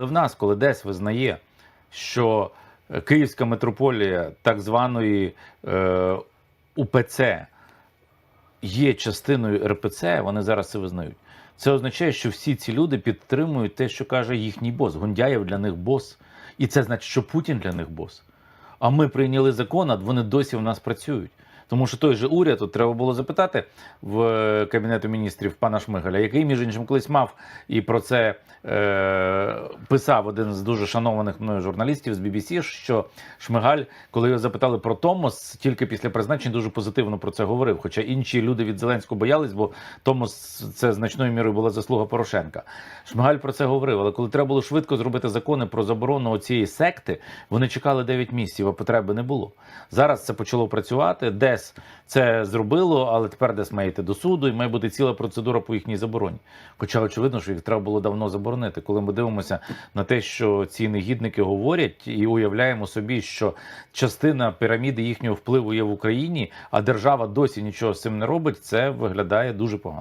В нас, коли десь визнає, що е, Київська митрополія так званої е, УПЦ є частиною РПЦ, вони зараз це визнають. Це означає, що всі ці люди підтримують те, що каже їхній бос. Гундяєв для них бос. І це значить, що Путін для них бос. А ми прийняли закон, а вони досі в нас працюють. Тому що той же уряд, от треба було запитати в е, Кабінету міністрів пана Шмигаля, який, між іншим, колись мав і про це е, писав один з дуже шанованих мною журналістів з BBC, що Шмигаль, коли його запитали про Томос, тільки після призначення дуже позитивно про це говорив. Хоча інші люди від Зеленського боялись, бо Томос це значною мірою була заслуга Порошенка. Шмигаль про це говорив. Але коли треба було швидко зробити закони про заборону цієї секти, вони чекали 9 місяців, а потреби не було. Зараз це почало працювати. Дес це зробило, але тепер десь має йти до суду, і має бути ціла процедура по їхній забороні. Хоча очевидно, що їх треба було давно заборонити. Коли ми дивимося на те, що ці негідники говорять, і уявляємо собі, що частина піраміди їхнього впливу є в Україні, а держава досі нічого з цим не робить, це виглядає дуже погано.